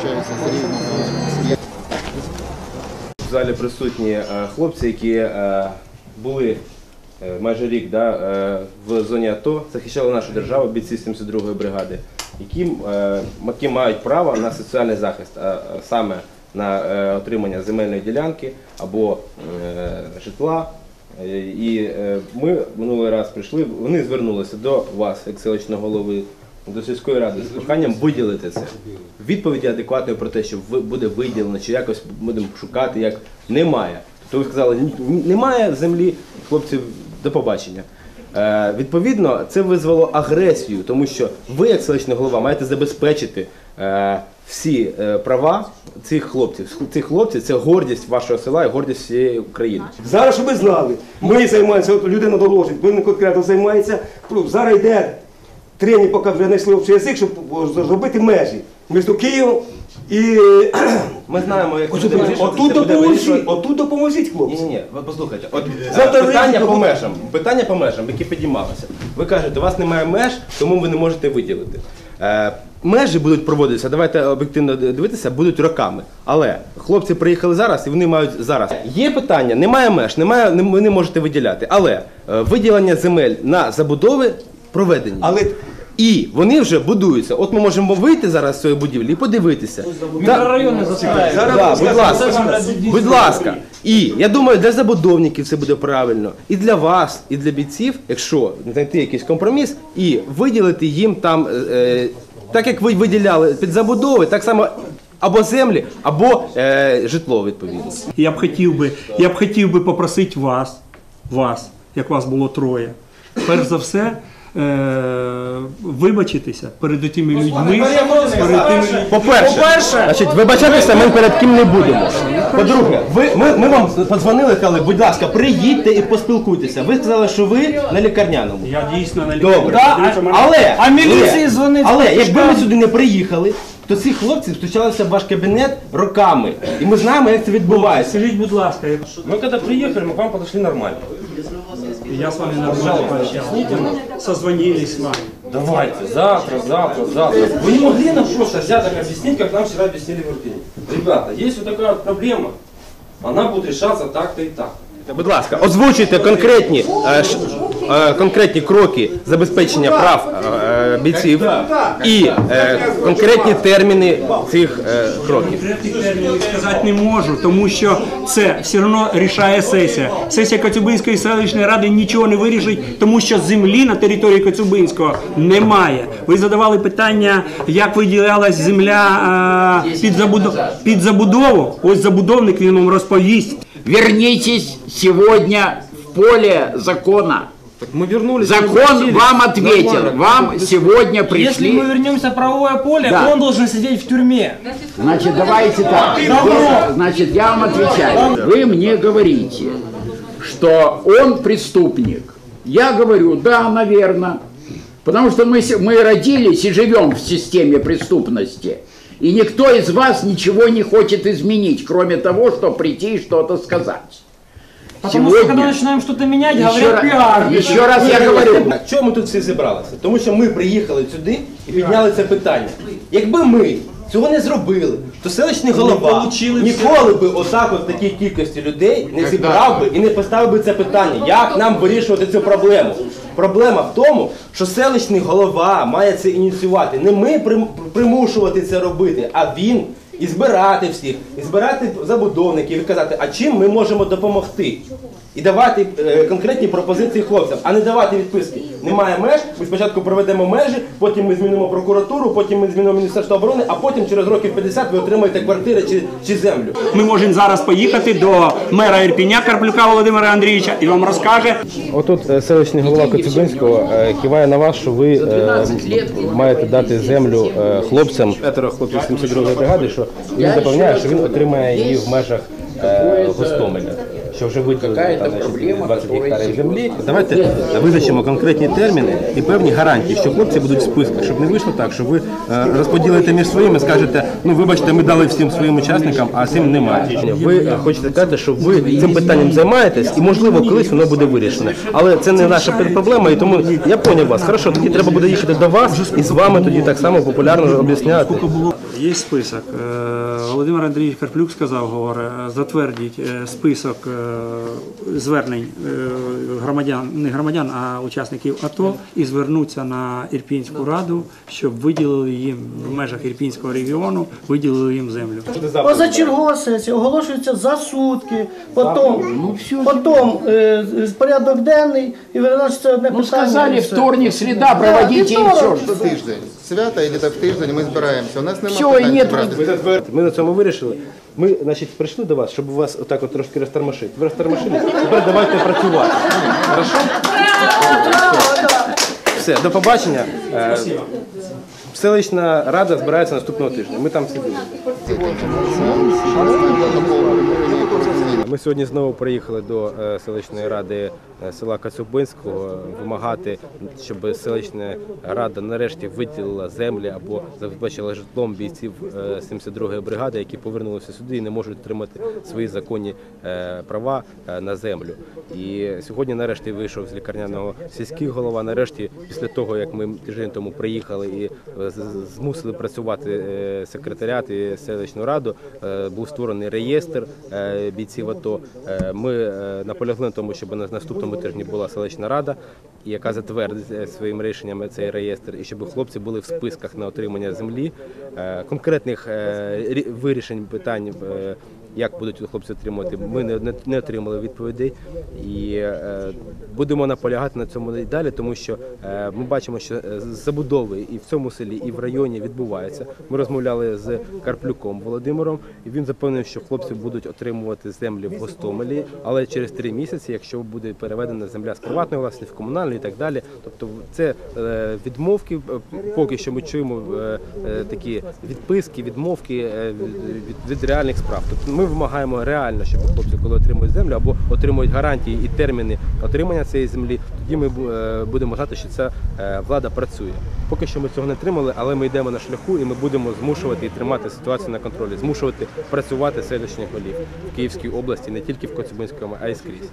захищаються з різних В залі присутні е, хлопці, які е, були е, майже рік да, в зоні АТО, захищали нашу державу, бійці 72-ї бригади, які, які мають право на соціальний захист, а саме на отримання земельної ділянки або житла. І ми минулий раз прийшли, вони звернулися до вас, як селищного голови, до сільської ради з проханням виділити це. Відповіді адекватної про те, що буде виділено, чи якось будемо шукати, як немає. Тобто ви сказали, «Ні- ні- немає землі, хлопці, до побачення. Е, відповідно, це визвало агресію, тому що ви, як селищний голова, маєте забезпечити е, всі е, права цих хлопців. Цих хлопців це гордість вашого села і гордість всієї України. Зараз, щоб ви знали, ми займаємося, от людина доложить, він конкретно займається. Зараз йде тренінг, поки вже знайшли общий язик, щоб зробити межі між Києвом і Ми знаємо, як Отут буде отут допоможіть, отут допоможіть, Ні, хлопці. ні, ні, ви послухайте. От е, Завтра питання вийдете, по межам. Питання по межам, які підіймалися. Ви кажете, у вас немає меж, тому ви не можете виділити. Е, межі будуть проводитися, давайте об'єктивно дивитися, будуть роками. Але хлопці приїхали зараз і вони мають зараз. Є питання, немає меж, немає, не- ви не можете виділяти. Але е, виділення земель на забудови проведені. Але І вони вже будуються. От ми можемо вийти зараз з цієї будівлі і подивитися. Мікрорайони застраюють. Да, будь ласка, будь ласка. І я думаю, для забудовників це буде правильно. І для вас, і для бійців, якщо знайти якийсь компроміс і виділити їм там, е, так як ви виділяли під забудови, так само або землі, або е, житло відповідно. Я б хотів би, я б хотів би попросити вас, вас, як вас було троє, перш за все, е, вибачитися перед тими людьми, перед тими По-перше, значить, вибачатися ми перед ким не будемо. По-друге, ви, ми, ми вам подзвонили, сказали, будь ласка, приїдьте і поспілкуйтеся. Ви сказали, що ви на лікарняному. я дійсно на Добре. Дивіться, мене- Але, А міліції дзвонить, Але якби ми сюди не приїхали, то ці хлопці встучалися в ваш кабінет роками. І ми знаємо, як це відбувається. Скажіть, будь ласка, як- Мы когда приехали, мы к вам подошли нормально. я с вами нормально пообщался. созвонились с вами. Давайте, завтра, завтра, завтра. Вы не могли нам просто взять так объяснить, как нам вчера объяснили в Ирпене? Ребята, есть вот такая вот проблема. Она будет решаться так-то и так. Будь ласка, озвучуйте конкретні, е, ш- е, конкретні кроки забезпечення прав е, бійців і е, конкретні терміни цих е, кроків. Конкретних термінів сказати не можу, тому що це все одно рішає сесія. Сесія Коцюбинської селищної ради нічого не вирішить, тому що землі на території Коцюбинського немає. Ви задавали питання, як виділялась земля е, під, забудов... під забудову. Ось забудовник він вам розповість. Вернитесь сегодня в поле закона. Ми вернулись. Закон вам ответил. Вам сегодня Если мы пришли. вернемся в правовое поле, Да. он должен сидеть в тюрьме. Значит, давайте так. Вы- Значит, я вам отвечаю. Вы мне говорите, что он преступник. Я говорю, да, наверное. Потому что мы, мы родились и живем в системе преступности. И никто из вас ничего не хочет изменить, кроме того, чтобы прийти и что-то сказать. Потому что когда начинаем что-то менять, еще, говорят раз, пиар. еще раз я говорю, Чому ми тут всі зібралися? Тому що ми приїхали сюди і підняли це питання. Якби ми цього не зробили, то селищний голова ніколи би отак от в такій кількості людей не зібрав би і не поставив би це питання. Як нам вирішувати цю проблему? Проблема в тому, що селищний голова має це ініціювати. Не ми прим- примушувати це робити, а він. І збирати всіх, і збирати забудовників, і казати, а чим ми можемо допомогти? І давати е, конкретні пропозиції хлопцям, а не давати відписки. Немає меж, ми спочатку проведемо межі, потім ми змінимо прокуратуру, потім ми змінимо Міністерство оборони, а потім через років 50 ви отримаєте квартири чи, чи землю. Ми можемо зараз поїхати до мера Ірпіня Карплюка Володимира Андрійовича і вам розкаже, Отут е, селищний голова Коцюбинського е, киває на вас, що ви е, маєте дати землю е, хлопцям, п'ятеро хлопців 72-ї бригади, що він запевняє, що він отримає її в межах е, Гостомеля. Що вже значить, проблема, 20 гектарів землі. Давайте визначимо конкретні терміни і певні гарантії, що хлопці будуть в списках, щоб не вийшло так, що ви е, розподілите між своїми, скажете, ну вибачте, ми дали всім своїм учасникам, а цим немає. Ви хочете сказати, що ви цим питанням займаєтесь, і можливо колись воно буде вирішено. Але це не наша проблема, і тому я поняв вас. Хорошо, тоді треба буде їхати до вас і з вами тоді так само популярно об'ясняти. Є список. Е, Володимир Андрійович Карплюк сказав, говорить, затвердіть е, список звернень е, громадян, не громадян, а учасників АТО і звернуться на Ірпінську раду, щоб виділили їм в межах Ірпінського регіону, виділили їм землю. Позачергова сесія оголошується за сутки, потім, потім е, порядок денний і виноситься одне Ну питання. сказали, і все. вторник, среда, проводите и вівторок. все. Тиждень. Свята і в тиждень ми збираємося. У нас немає Що, є питань. Ми на цьому вирішили. Ми, значить, прийшли до вас, щоб вас отак от трошки розтормошити. Ви розтормошили, тепер давайте працювати. Хорошо? Все, до побачення. Е, Селищна рада збирається наступного тижня. Ми там будемо. Ми сьогодні знову приїхали до е, селищної ради е, села Кацюбинського вимагати, щоб селищна рада нарешті виділила землі або забезпечила житлом бійців е, 72-ї бригади, які повернулися сюди і не можуть отримати свої законні е, права е, на землю. І сьогодні, нарешті, вийшов з лікарняного сільський голова. Нарешті, після того як ми тиждень тому приїхали і е, змусили працювати е, секретаріат і селищну раду, е, був створений реєстр е, бійців АТО. Е, Ми наполягли на тому, щоб на наступному тижні була селищна рада, яка затвердить своїми своїм рішенням цей реєстр, і щоб хлопці були в списках на отримання землі. Конкретних вирішень питань. Як будуть хлопці отримувати, ми не, не, отримали відповідей і е, будемо наполягати на цьому і далі, тому що е, ми бачимо, що е, забудови і в цьому селі, і в районі відбуваються. Ми розмовляли з Карплюком Володимиром, і він запевнив, що хлопці будуть отримувати землі в Гостомелі, але через три місяці, якщо буде переведена земля з приватної власності в комунальну і так далі. Тобто, це е, відмовки. е, Поки що ми чуємо е, е, такі відписки, відмовки е, від, від реальних справ. Тобто ми вимагаємо реально, щоб хлопці, коли отримують землю або отримують гарантії і терміни отримання цієї землі, тоді ми е, будемо знати, що ця е, влада працює. Поки що ми цього не отримали, але ми йдемо на шляху і ми будемо змушувати і тримати ситуацію на контролі, змушувати працювати селищних голів в Київській області, не тільки в Коцюбинському, а й скрізь.